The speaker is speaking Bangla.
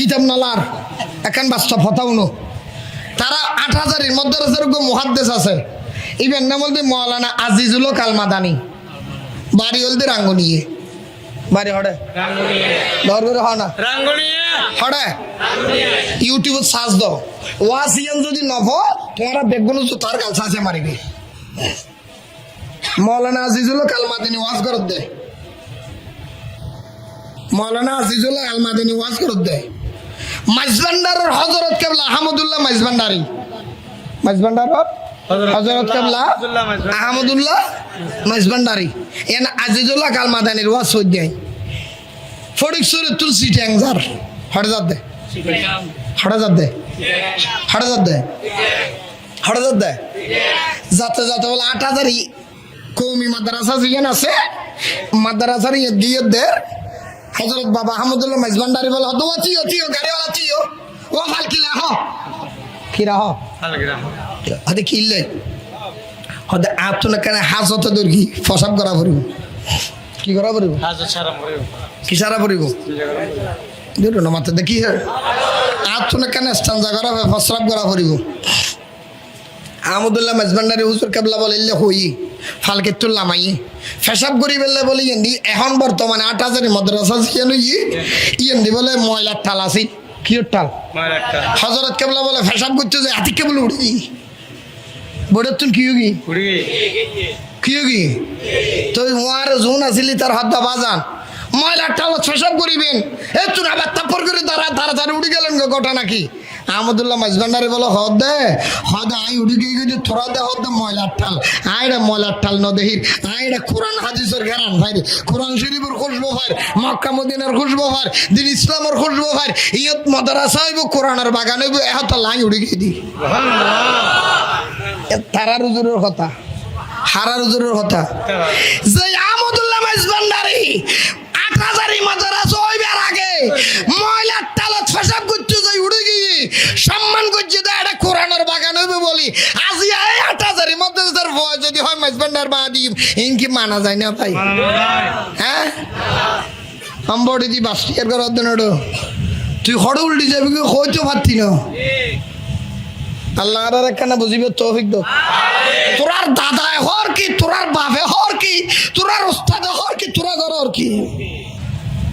কিতাব নালার এখন বাস্তব হতা উনো তারা আট হাজারের মধ্যে যেরকম মহাদ্দেশ আছে ইভেন নাম বলতে মৌলানা আজিজুল কালমাদানি। বাড়ি হলতে রাঙ্গনিয়ে। বাড়ি হড়ে? ধর করে হয় না হড়ে? ইউটিউবে সার্চ দাও। ওয়াসিয়ান যদি নভ তোমারা বেগুন তার কাল সাঁচে মারিবে। মৌলানা আজিজুল কালমাদানি ওয়াজ করত দে। মৌলানা আজিজুল কালমাদানি ওয়াজ করত দে। মাইজবান্ডারের হজরত কেবলা আহমদুল্লাহ মাইজবান্ডারি মাইজবান্ডারের হজরত কেবলা আহমদুল্লাহ মাইজবান্ডারি এন আজিজুল্লাহ কালমাদানির ওয়াজ সই দেয়। ফটিক সুরে তুলসি ট্যাংজার। হঠাৎ দে। হঠাৎ দে। হঠাৎ দে। হঠাৎ দে। যাতে যাতে বলে আট হাজারই কৌমি মাদ্রাসা জিয়ান আছে মাদ্রাসার ইয়ে দিয়ে দে। হজরত বাবা আহমদুল্লাহ মেজবান্ডারি বলে হতো চিও চিও গাড়িওয়ালা চিও ও ভালো কিলা হ। কিরা হ? হতে কিনলে হতে আপ তো কেন হাস হতে দূর কি ফসাব করা পড়িব। কি করা পড়িব? কি সারা পড়িব? দুটো না মাথা দেখি। তো কেন স্টান্জা করা ফসরাব করা পড়িব। আহমদুল্লাহ মেজবান্ডারি হুজুর কেবলা বলে ইল্লে হই ফালকে তুল্লা মাই। ফেসাব করি বেললে বলে ইয়েন্দি এখন বর্তমানে আট হাজারি মাদ্রাসা শিয়ানো ই ইয়েন্দি বলে ময়লার টাল আছে। কিয়র টাল? হজরত কেবলা বলে ফেসাব করতে যে হাতি কেবল উড়ি। বড়ের তুন কি কি কি কি তো ওয়ার জোন আসিলি তার হাত দা বাজান। ময়লার টালত ফেসাব করিবেন। এ তুই আবার তাপ্পর করে তারা তাড়াতাড়ি উড়ে গেলেন গো গোটা নাকি আহমদুল্লাহ মাঝবান্ডারে বলো হদ দে। হদ আই উড়ি গিয়ে গিয়ে থোড়া দে হদ দে ময়লার টাল আইডা ময়লার ঠাল ন দেহির আইডা কোরআন হাদিসের ঘেরান ভাই কোরআন শরীফের খুশবো ভাই মক্কা মদিনার খুশবো ভাই দিন ইসলামের খুশবো ভাই ইয়ত মাদ্রাসা হইব কোরআনের বাগান হইব এহত লাই উড়ি গিয়ে দি। তারার উজুরের কথা হারার উজুরের কথা। যে আহমদুল্লাহ মাইজবান্ডারি সম্মান করছে তো এটা কোরআনের বাগান হইবে বলি। আজি এই আট হাজারি মাদ্রাসার ভয় যদি হয় মাইজবান্ডার দিম। ইনকি মানা যায় না ভাই? হ্যাঁ? আম্বড়ি দি বাস্টিয়ার করার জন্য তুই হড় উল্টি যাবি কি? হইতে পারতি না। আল্লাহ আর একখানা বুঝিবে তৌফিক দো তোরার দাদায় হর কি? তোরার বাপে